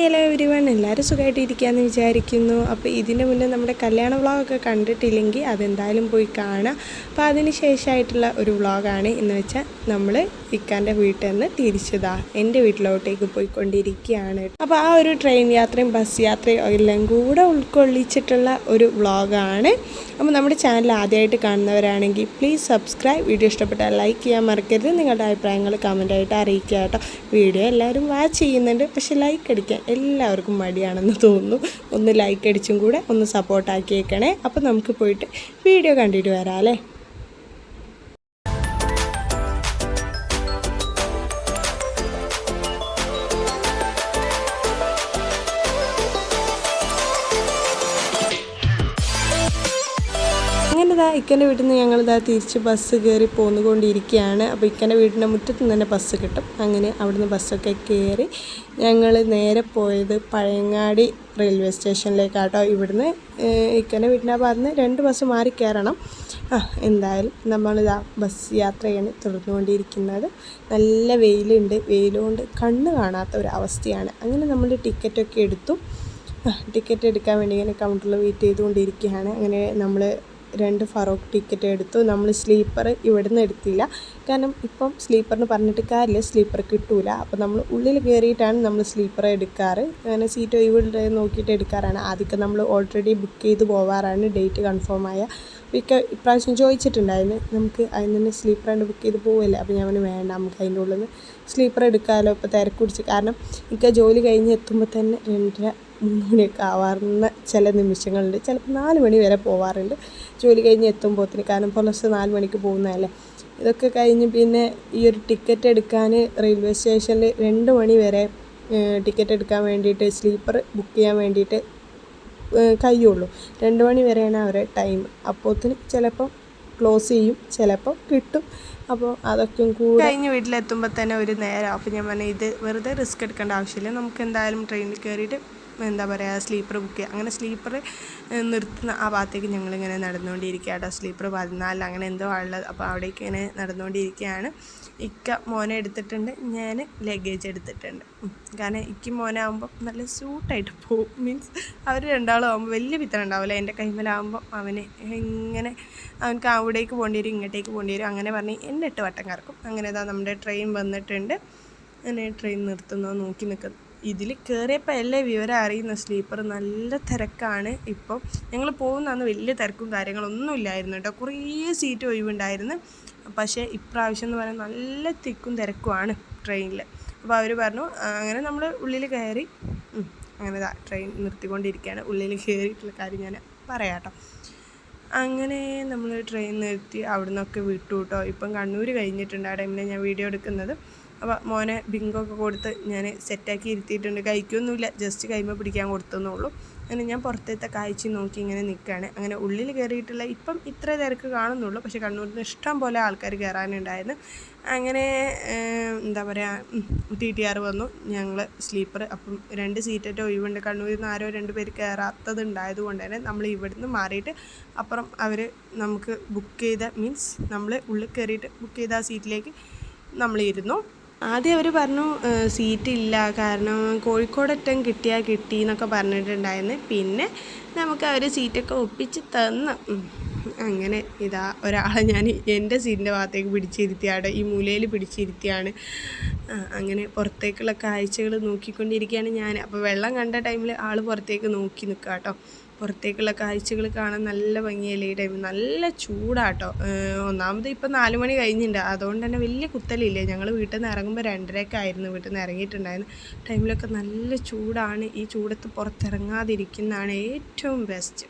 Hello every one എല്ലാവരും സുഖമായിട്ട് ഇരിക്കാമെന്ന് വിചാരിക്കുന്നു. അപ്പോൾ ഇതിന് മുന്നേ നമ്മുടെ കല്യാണ വ്ളോഗൊക്കെ കണ്ടിട്ടില്ലെങ്കിൽ അതെന്തായാലും പോയി കാണാം. അപ്പോൾ അതിന് ശേഷമായിട്ടുള്ള ഒരു വ്ളോഗാണ് എന്ന് വെച്ചാൽ നമ്മൾ ഇക്കാന്റെ വീട്ടിൽ നിന്ന് തിരിച്ചതാ. എന്റെ വീട്ടിലോട്ടേക്ക് പോയിക്കൊണ്ടിരിക്കുകയാണ്. അപ്പോൾ ആ ഒരു ട്രെയിൻ യാത്രയും ബസ് യാത്രയും എല്ലാം കൂടെ ഉൾക്കൊള്ളിച്ചിട്ടുള്ള ഒരു വ്ളോഗാണ്. അപ്പോൾ നമ്മുടെ ചാനൽ ആദ്യമായിട്ട് കാണുന്നവരാണെങ്കിൽ പ്ലീസ് സബ്സ്ക്രൈബ് വീഡിയോ ഇഷ്ടപ്പെട്ടാൽ ലൈക്ക് ചെയ്യാൻ മറക്കരുത്. നിങ്ങളുടെ അഭിപ്രായങ്ങൾ കമന്റായിട്ട് അറിയിക്കുക കേട്ടോ. വീഡിയോ എല്ലാവരും വാച്ച് ചെയ്യുന്നുണ്ട്. പക്ഷേ ലൈക്ക് അടിക്കാൻ എല്ലാവർക്കും മടിയാണെന്ന് തോന്നുന്നു. ഒന്ന് ലൈക്ക് അടിച്ചും കൂടെ ഒന്ന് സപ്പോർട്ടാക്കിയേക്കണേ അപ്പോൾ നമുക്ക് പോയിട്ട് വീഡിയോ കണ്ടിട്ട് വരാം അല്ലേ? ഇക്കന്റെ വീട്ടിൽ നിന്ന് ഞങ്ങളിതാ തിരിച്ച് ബസ് കയറി പോന്നുകൊണ്ടിരിക്കുകയാണ്. അപ്പോൾ ഇക്കന്റെ വീടിന്റെ മുറ്റത്ത് നിന്ന് തന്നെ ബസ് കിട്ടും. അങ്ങനെ അവിടുന്ന് ബസ്സൊക്കെ കയറി ഞങ്ങൾ നേരെ പോയത് പഴയങ്ങാടി റെയിൽവേ സ്റ്റേഷനിലേക്കാട്ടോ ഇവിടുന്ന് ഇക്കന്റെ വീടിന്റെ ഭാഗത്ത് രണ്ട് ബസ് മാറി കയറണം. ആ എന്തായാലും നമ്മളിതാ ബസ് യാത്രയാണ് തുടർന്നുകൊണ്ടിരിക്കുന്നത്. നല്ല വെയിലുണ്ട്. വെയിലുകൊണ്ട് കണ്ണ് കാണാത്ത ഒരു അവസ്ഥയാണ് അങ്ങനെ നമ്മൾ ടിക്കറ്റൊക്കെ എടുത്തു. ടിക്കറ്റ് എടുക്കാൻ വേണ്ടി ഇങ്ങനെ കൗണ്ടറിൽ വെയിറ്റ് ചെയ്തുകൊണ്ടിരിക്കുകയാണ്. അങ്ങനെ നമ്മൾ രണ്ട് ഫറോക്ക് ടിക്കറ്റ് എടുത്തു. നമ്മൾ സ്ലീപ്പർ ഇവിടുന്ന് എടുത്തില്ല. കാരണം ഇപ്പം സ്ലീപ്പറിന് പറഞ്ഞിട്ട് കാര്യമില്ല. സ്ലീപ്പർ കിട്ടൂല. അപ്പോൾ നമ്മൾ ഉള്ളിൽ കയറിയിട്ടാണ് നമ്മൾ സ്ലീപ്പർ എടുക്കാറ്. അങ്ങനെ സീറ്റ് ഒഴിവുള്ള നോക്കിയിട്ട് എടുക്കാറാണ്. ആദ്യമൊക്കെ നമ്മൾ ഓൾറെഡി ബുക്ക് ചെയ്ത് പോവാറാണ് ഡേറ്റ് കൺഫേം ആയ. ഇപ്പം ഇപ്രാവശ്യം ചോദിച്ചിട്ടുണ്ടായിരുന്നു. നമുക്ക് അതിന് തന്നെ സ്ലീപ്പറായിട്ട് ബുക്ക് ചെയ്ത് പോവില്ല? അപ്പോൾ ഞാൻ വേണ്ട നമുക്ക് അതിന്റെ ഉള്ളിൽ നിന്ന് സ്ലീപ്പർ എടുക്കാമല്ലോ ഇപ്പോൾ തിരക്ക് പിടിച്ച് കാരണം ഇക്ക ജോലി കഴിഞ്ഞ് എത്തുമ്പോൾ തന്നെ രണ്ടര മണിയൊക്കെ ആവാറുന്ന ചില നിമിഷങ്ങളുണ്ട്. ചിലപ്പോൾ നാല് മണി വരെ പോവാറുണ്ട്. ജോലി കഴിഞ്ഞ് എത്തുമ്പോഴത്തേന് കാരണം പുലർച്ചെ നാല് മണിക്ക് പോകുന്നതല്ലേ. ഇതൊക്കെ കഴിഞ്ഞ് പിന്നെ ഈ ഒരു ടിക്കറ്റ് എടുക്കാൻ റെയിൽവേ സ്റ്റേഷനിൽ രണ്ട് മണി വരെ ടിക്കറ്റ് എടുക്കാൻ വേണ്ടിയിട്ട് സ്ലീപ്പർ ബുക്ക് ചെയ്യാൻ വേണ്ടിയിട്ട് കഴിയുള്ളൂ. രണ്ട് മണി വരെയാണ് അവരെ ടൈം. അപ്പോഴത്തേന് ചിലപ്പം ക്ലോസ് ചെയ്യും ചിലപ്പോൾ കിട്ടും. അപ്പോൾ അതൊക്കെ കൂടെ കഴിഞ്ഞ് വീട്ടിലെത്തുമ്പോൾ തന്നെ ഒരു നേരം. അപ്പോൾ ഞാൻ പറഞ്ഞാൽ ഇത് വെറുതെ റിസ്ക് എടുക്കേണ്ട ആവശ്യമില്ല. നമുക്ക് എന്തായാലും ട്രെയിനിൽ കയറിയിട്ട് എന്താ പറയുക സ്ലീപ്പർ ബുക്ക് ചെയ്യുക. അങ്ങനെ സ്ലീപ്പർ നിർത്തുന്ന ആ ഭാഗത്തേക്ക് ഞങ്ങളിങ്ങനെ നടന്നുകൊണ്ടിരിക്കുക കേട്ടോ. സ്ലീപ്പർ പതിനാല് അങ്ങനെ എന്തോ ഉള്ളത് അപ്പോൾ അവിടേക്ക് ഇങ്ങനെ നടന്നുകൊണ്ടിരിക്കുകയാണ്. ഇക്ക മോനെ എടുത്തിട്ടുണ്ട്. ഞാൻ ലഗേജ് എടുത്തിട്ടുണ്ട്. കാരണം ഇക്ക് മോനാകുമ്പോൾ നല്ല സ്യൂട്ടായിട്ട് പോകും മീൻസ് അവർ രണ്ടാളും ആകുമ്പോൾ വലിയ പിത്തം ഉണ്ടാവില്ല എന്റെ കൈമലാകുമ്പോൾ അവന് ഇങ്ങനെ അവനക്ക് അവിടേക്ക് പോകേണ്ടി വരും ഇങ്ങോട്ടേക്ക് പോകേണ്ടി വരും. അങ്ങനെ പറഞ്ഞ് എന്നെ എട്ട് വട്ടം കറക്കും. അങ്ങനെ ഇതാ നമ്മുടെ ട്രെയിൻ വന്നിട്ടുണ്ട്. അങ്ങനെ ട്രെയിൻ നിർത്തുന്നോ നോക്കി നിൽക്കുന്നു ഇതിൽ കയറിയപ്പോൾ എല്ലാ വിവരം അറിയുന്ന സ്ലീപ്പർ നല്ല തിരക്കാണ്. ഇപ്പം ഞങ്ങൾ പോകുന്നന്ന് വലിയ തിരക്കും കാര്യങ്ങളൊന്നും ഇല്ലായിരുന്നു കേട്ടോ. കുറേ സീറ്റ് ഒഴിവുണ്ടായിരുന്നു. പക്ഷേ ഇപ്രാവശ്യം എന്ന് പറയുന്നത് നല്ല തിക്കും തിരക്കുമാണ് ട്രെയിനിൽ അപ്പോൾ അവർ പറഞ്ഞു അങ്ങനെ നമ്മൾ ഉള്ളിൽ കയറി അങ്ങനെ ട്രെയിൻ നിർത്തിക്കൊണ്ടിരിക്കുകയാണ് ഉള്ളിൽ കയറിയിട്ടുള്ള കാര്യം ഞാൻ പറയാം കേട്ടോ. അങ്ങനെ നമ്മൾ ട്രെയിൻ നിർത്തി അവിടെ നിന്നൊക്കെ വിട്ടു കേട്ടോ. ഇപ്പം കണ്ണൂർ കഴിഞ്ഞിട്ടുണ്ട് ആ ടൈമിൽ ഞാൻ വീഡിയോ എടുക്കുന്നത്. അപ്പോൾ മോനെ ബിങ്കൊക്കെ കൊടുത്ത് ഞാൻ സെറ്റാക്കി ഇരുത്തിയിട്ടുണ്ട്. കഴിക്കൊന്നുമില്ല. ജസ്റ്റ് കൈമ പിടിക്കാൻ കൊടുത്തെന്നുള്ളൂ അങ്ങനെ ഞാൻ പുറത്തത്തെ കാഴ്ച നോക്കി ഇങ്ങനെ നിൽക്കുകയാണ് അങ്ങനെ ഉള്ളിൽ കയറിയിട്ടുള്ള ഇപ്പം ഇത്ര തിരക്ക് കാണുന്നുള്ളൂ. പക്ഷേ കണ്ണൂരിൽ നിന്ന് ഇഷ്ടം പോലെ ആൾക്കാർ കയറാനുണ്ടായിരുന്നു. അങ്ങനെ എന്താ പറയുക ടി ടി ആർ വന്നു. ഞങ്ങൾ സ്ലീപ്പർ അപ്പം രണ്ട് സീറ്റൊക്കെ ഒഴിവുണ്ട്. കണ്ണൂരിൽ നിന്ന് ആരോ രണ്ട് പേര് കയറാത്തത് ഉണ്ടായത് കൊണ്ട് തന്നെ നമ്മൾ ഇവിടുന്ന് മാറിയിട്ട് അപ്പുറം അവർ നമുക്ക് ബുക്ക് ചെയ്ത മീൻസ് നമ്മൾ ഉള്ളിൽ കയറിയിട്ട് ബുക്ക് ചെയ്ത ആ സീറ്റിലേക്ക് നമ്മളിരുന്നു ആദ്യം അവർ പറഞ്ഞു സീറ്റ് ഇല്ല കാരണം കോഴിക്കോടറ്റം കിട്ടിയാൽ കിട്ടി എന്നൊക്കെ പറഞ്ഞിട്ടുണ്ടായിരുന്നു. പിന്നെ നമുക്ക് അവർ സീറ്റൊക്കെ ഒപ്പിച്ച് തന്നു. അങ്ങനെ ഇതാ ഒരാളെ ഞാൻ എന്റെ സീറ്റിന്റെ ഭാഗത്തേക്ക് പിടിച്ചിരുത്തിയാണ്. ഈ മൂലയിൽ പിടിച്ചിരുത്തിയാണ്. അങ്ങനെ പുറത്തേക്കുള്ള കാഴ്ചകൾ നോക്കിക്കൊണ്ടിരിക്കുകയാണ് ഞാൻ. അപ്പോൾ വെള്ളം കണ്ട ടൈമിൽ ആൾ പുറത്തേക്ക് നോക്കി നിൽക്കുക കേട്ടോ പുറത്തേക്കുള്ള കാഴ്ചകൾ കാണാൻ നല്ല ഭംഗിയല്ലേ ഈ ടൈം നല്ല ചൂടാട്ടോ. ഒന്നാമത് ഇപ്പം നാല് മണി കഴിഞ്ഞിട്ടുണ്ട് അതുകൊണ്ട് തന്നെ വലിയ കുത്തലില്ലേ? ഞങ്ങൾ വീട്ടിൽ നിന്ന് ഇറങ്ങുമ്പോൾ രണ്ടരയൊക്കെ ആയിരുന്നു. വീട്ടിൽ നിന്ന് ഇറങ്ങിയിട്ടുണ്ടായിരുന്നു. ടൈമിലൊക്കെ നല്ല ചൂടാണ്. ഈ ചൂടത്ത് പുറത്തിറങ്ങാതിരിക്കുന്നതാണ് ഏറ്റവും ബെസ്റ്റ്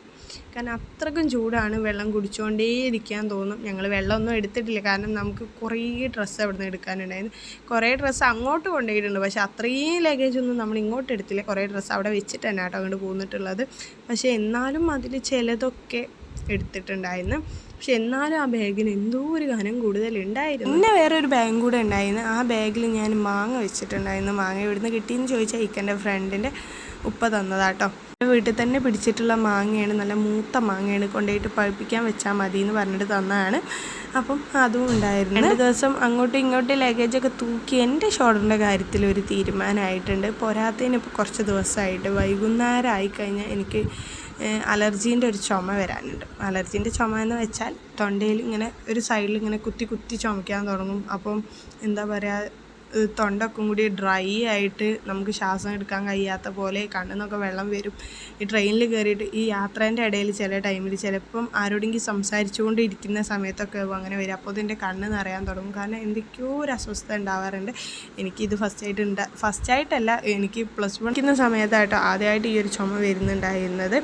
കാരണം അത്രക്കും ചൂടാണ് വെള്ളം കുടിച്ചുകൊണ്ടേ ഇരിക്കാൻ തോന്നും. ഞങ്ങൾ വെള്ളമൊന്നും എടുത്തിട്ടില്ല. കാരണം നമുക്ക് കുറേ ഡ്രസ്സ് അവിടെ നിന്ന് എടുക്കാനുണ്ടായിരുന്നു. കുറേ ഡ്രസ്സ് അങ്ങോട്ട് കൊണ്ടുപോയിട്ടുണ്ട്. പക്ഷേ അത്രയും ലഗേജ് ഒന്നും നമ്മൾ ഇങ്ങോട്ട് എടുത്തില്ല. കുറേ ഡ്രസ്സ് അവിടെ വെച്ചിട്ട് തന്നെ കേട്ടോ അങ്ങോട്ട് പോന്നിട്ടുള്ളത്. പക്ഷേ എന്നാലും അതിൽ ചിലതൊക്കെ എടുത്തിട്ടുണ്ടായിരുന്നു. പക്ഷെ എന്നാലും ആ ബാഗിന് എന്തോ ഒരു ഘനം കൂടുതലുണ്ടായിരുന്നു പിന്നെ വേറെ ഒരു ബാഗ് കൂടെ ഉണ്ടായിരുന്നു. ആ ബാഗിൽ ഞാൻ മാങ്ങ വെച്ചിട്ടുണ്ടായിരുന്നു. മാങ്ങ ഇവിടുന്ന് കിട്ടിയെന്ന് ചോദിച്ചാൽ ഇക്കന്റെ ഫ്രണ്ടിന്റെ ഉപ്പ തന്നതാട്ടോ. വീട്ടിൽ തന്നെ പിടിച്ചിട്ടുള്ള മാങ്ങയാണ് നല്ല മൂത്ത മാങ്ങയാണ് കൊണ്ടുപോയിട്ട് പഴുപ്പിക്കാൻ വെച്ചാൽ മതി എന്ന് പറഞ്ഞിട്ട് തന്നതാണ്. അപ്പം അതും ഉണ്ടായിരുന്നു. രണ്ട് ദിവസം അങ്ങോട്ടും ഇങ്ങോട്ടും ലഗേജൊക്കെ തൂക്കി എന്റെ ഷോൾഡറിന്റെ കാര്യത്തിൽ ഒരു തീരുമാനമായിട്ടുണ്ട്. പോരാത്തതിന് ഇപ്പോൾ കുറച്ച് ദിവസമായിട്ട് വൈകുന്നേരം ആയിക്കഴിഞ്ഞാൽ എനിക്ക് അലർജീന്റെ ഒരു ചുമ വരാനുണ്ട്. അലർജീന്റെ ചുമ എന്ന് വെച്ചാൽ തൊണ്ടയിൽ ഇങ്ങനെ ഒരു സൈഡിൽ ഇങ്ങനെ കുത്തി കുത്തി ചുമയ്ക്കാൻ തുടങ്ങും. അപ്പം എന്താ പറയുക തൊണ്ടൊക്കെ കൂടി ഡ്രൈ ആയിട്ട് നമുക്ക് ശ്വാസം എടുക്കാൻ കഴിയാത്ത പോലെ കണ്ണിന്നൊക്കെ വെള്ളം വരും. ഈ ട്രെയിനിൽ കയറിയിട്ട് ഈ യാത്രേന്റെ ഇടയിൽ ചില ടൈമിൽ ചിലപ്പം ആരോടെങ്കിലും സംസാരിച്ചുകൊണ്ട് ഇരിക്കുന്ന സമയത്തൊക്കെ അങ്ങനെ വരും അപ്പോൾ ഇതിന്റെ കണ്ണ് നിറയാൻ തുടങ്ങും. കാരണം എന്തൊക്കെയോ ഒരു അസ്വസ്ഥത ഉണ്ടാവാറുണ്ട്. എനിക്കിത് ഫസ്റ്റ് ആയിട്ട് ഉണ്ടാ ഫസ്റ്റ് ആയിട്ടല്ല എനിക്ക് പ്ലസ് വൺ ഇരിക്കുന്ന സമയത്തായിട്ട് ആദ്യമായിട്ട് ഈ ഒരു ചുമ വരുന്നുണ്ടായിരുന്നത്.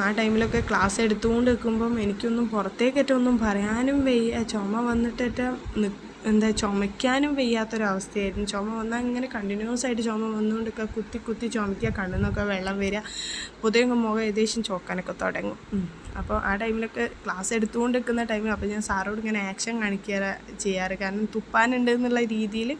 ആ ടൈമിലൊക്കെ ക്ലാസ് എടുത്തുകൊണ്ട് നിൽക്കുമ്പം എനിക്കൊന്നും പുറത്തേക്കറ്റൊന്നും പറയാനും വയ്യ. ചുമ വന്നിട്ടേറ്റ എന്താ ചുമയ്ക്കാനും വയ്യാത്തൊരവസ്ഥയായിരുന്നു. ചുമ വന്നാൽ ഇങ്ങനെ കണ്ടിന്യൂസ് ആയിട്ട് ചുമ വന്നുകൊണ്ടൊക്കെ കുത്തി കുത്തി ചുമയ്ക്കുക കണ്ണിൽ നിന്നൊക്കെ വെള്ളം വരിക. പൊതുവെ മുഖം ഏകദേശം ചോക്കാനൊക്കെ തുടങ്ങും. അപ്പോൾ ആ ടൈമിലൊക്കെ ക്ലാസ് എടുത്തുകൊണ്ട് നിൽക്കുന്ന ടൈമിൽ അപ്പോൾ ഞാൻ സാറോട് ഇങ്ങനെ ആക്ഷൻ കാണിക്കാറ് ചെയ്യാറ്. കാരണം തുപ്പാനുണ്ട് എന്നുള്ള രീതിയിൽ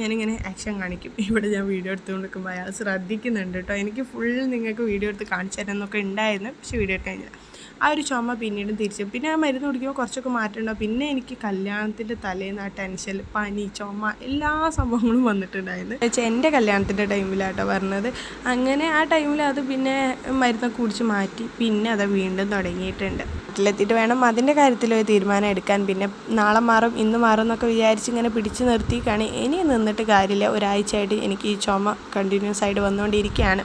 ഞാനിങ്ങനെ ആക്ഷൻ കാണിക്കും. ഇവിടെ ഞാൻ വീഡിയോ എടുത്തുകൊണ്ട് നിൽക്കുമ്പോൾ അയാൾ ശ്രദ്ധിക്കുന്നുണ്ട് കേട്ടോ. എനിക്ക് ഫുൾ നിങ്ങൾക്ക് വീഡിയോ എടുത്ത് കാണിച്ചു തരാമെന്നൊക്കെ ഉണ്ടായിരുന്നു. പക്ഷേ വീഡിയോ എടുക്കാൻ കഴിഞ്ഞില്ല. ആ ഒരു ചുമ പിന്നീട് തിരിച്ചു. പിന്നെ ആ മരുന്ന് കുടിക്കുമ്പോൾ കുറച്ചൊക്കെ മാറ്റമുണ്ടാവും പിന്നെ എനിക്ക് കല്യാണത്തിന്റെ തലേന്ന് ആ ടെൻഷൻ പനി ചുമ എല്ലാ സംഭവങ്ങളും വന്നിട്ടുണ്ടായിരുന്നു. വെച്ചാൽ എന്റെ കല്യാണത്തിന്റെ ടൈമിലാട്ടോ പറഞ്ഞത്. അങ്ങനെ ആ ടൈമിൽ അത് പിന്നെ മരുന്നൊക്കെ കുടിച്ച് മാറ്റി. പിന്നെ അത് വീണ്ടും തുടങ്ങിയിട്ടുണ്ട്. വീട്ടിലെത്തിയിട്ട് വേണം അതിന്റെ കാര്യത്തിൽ ഒരു തീരുമാനം എടുക്കാൻ. പിന്നെ നാളെ മാറും ഇന്ന് മാറും എന്നൊക്കെ വിചാരിച്ച് ഇങ്ങനെ പിടിച്ചു നിർത്തിക്കാണ് ഇനി നിന്നിട്ട് കാര്യമില്ല. ഒരാഴ്ചയായിട്ട് എനിക്ക് ഈ ചുമ കണ്ടിന്യൂസ് ആയിട്ട് വന്നുകൊണ്ടിരിക്കുകയാണ്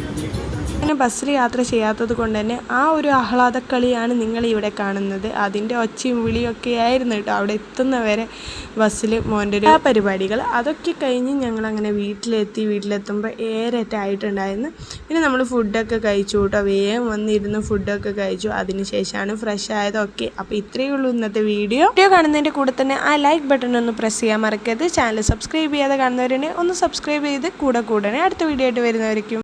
അങ്ങനെ ബസ്സിൽ യാത്ര ചെയ്യാത്തത് കൊണ്ട് തന്നെ ആ ഒരു ആഹ്ലാദക്കളിയാണ് നിങ്ങൾ ഇവിടെ കാണുന്നത്. അതിന്റെ ഒച്ചയും വിളിയൊക്കെ ആയിരുന്നു കേട്ടോ അവിടെ എത്തുന്നവരെ ബസ്സിൽ മോന്റെ ആ പരിപാടികൾ. അതൊക്കെ കഴിഞ്ഞ് ഞങ്ങളങ്ങനെ വീട്ടിലെത്തി. വീട്ടിലെത്തുമ്പോൾ ഏറെറ്റായിട്ടുണ്ടായിരുന്നു. പിന്നെ നമ്മൾ ഫുഡൊക്കെ കഴിച്ചു കേട്ടോ. വേഗം വന്നിരുന്ന് ഫുഡൊക്കെ കഴിച്ചു. അതിന് ശേഷമാണ് ഫ്രഷ് ആയതൊക്കെ. അപ്പോൾ ഇത്രയേ ഉള്ളൂ ഇന്നത്തെ വീഡിയോ. വീഡിയോ കാണുന്നതിന്റെ കൂടെ തന്നെ ആ ലൈക്ക് ബട്ടൺ ഒന്ന് പ്രസ് ചെയ്യാൻ മറക്കരുത്. ചാനൽ സബ്സ്ക്രൈബ് ചെയ്യാതെ കാണുന്നവരെ ഒന്ന് സബ്സ്ക്രൈബ് ചെയ്ത് കൂടെ കൂടെ അടുത്ത വീഡിയോ ആയിട്ട് വരുന്നവരേക്കും.